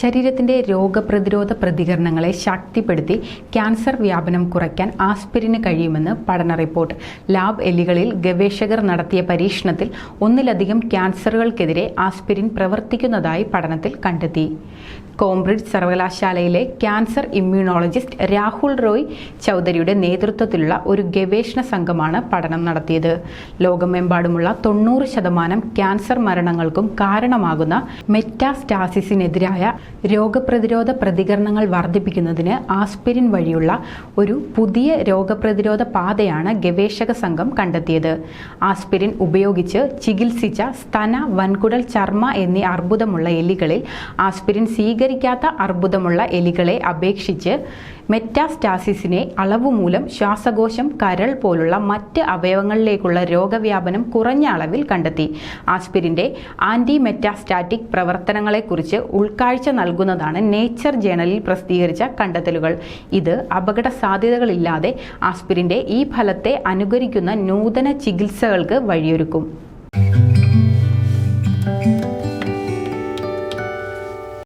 ശരീരത്തിന്റെ രോഗപ്രതിരോധ പ്രതികരണങ്ങളെ ശക്തിപ്പെടുത്തി ക്യാൻസർ വ്യാപനം കുറയ്ക്കാൻ ആസ്പിരിന് കഴിയുമെന്ന് പഠന റിപ്പോർട്ട്. ലാബ് എലികളിൽ ഗവേഷകർ നടത്തിയ പരീക്ഷണത്തിൽ ഒന്നിലധികം ക്യാൻസറുകൾക്കെതിരെ ആസ്പിരിൻ പ്രവർത്തിക്കുന്നതായി പഠനത്തിൽ കണ്ടെത്തി. കോംബ്രിഡ്ജ് സർവകലാശാലയിലെ ക്യാൻസർ ഇമ്മ്യൂണോളജിസ്റ്റ് രാഹുൽ റോയ് ചൗധരിയുടെ നേതൃത്വത്തിലുള്ള ഒരു ഗവേഷണ സംഘമാണ് പഠനം നടത്തിയത്. ലോകമെമ്പാടുമുള്ള തൊണ്ണൂറ് ശതമാനം ക്യാൻസർ മരണങ്ങൾക്കും കാരണമാകുന്ന മെറ്റാസ്റ്റാസിസിനെതിരായ രോഗപ്രതിരോധ പ്രതികരണങ്ങൾ വർദ്ധിപ്പിക്കുന്നതിന് ആസ്പിരിൻ വഴിയുള്ള ഒരു പുതിയ രോഗപ്രതിരോധ പാതയാണ് ഗവേഷക സംഘം കണ്ടെത്തിയത്. ആസ്പിരിൻ ഉപയോഗിച്ച് ചികിത്സിച്ച സ്തന വൻകുടൽ ചർമ്മ എന്നീ അർബുദമുള്ള എലികളിൽ ആസ്പിരിൻ സ്വീകരിക്കാത്ത അർബുദമുള്ള എലികളെ അപേക്ഷിച്ച് മെറ്റാസ്റ്റാസിസിനെ അളവ് മൂലം ശ്വാസകോശം കരൾ പോലുള്ള മറ്റ് അവയവങ്ങളിലേക്കുള്ള രോഗവ്യാപനം കുറഞ്ഞ അളവിൽ കണ്ടെത്തി. ആസ്പിരിന്റെ ആന്റി മെറ്റാസ്റ്റാറ്റിക് പ്രവർത്തനങ്ങളെക്കുറിച്ച് ഉൾക്കാഴ്ച നൽകുന്നതാണ് നേച്ചർ ജേണലിൽ പ്രസിദ്ധീകരിച്ച കണ്ടെത്തലുകൾ. ഇത് അപകട സാധ്യതകളില്ലാതെ ആസ്പിരിന്റെ ഈ ഫലത്തെ അനുകരിക്കുന്ന നൂതന ചികിത്സകൾക്ക് വഴിയൊരുക്കും.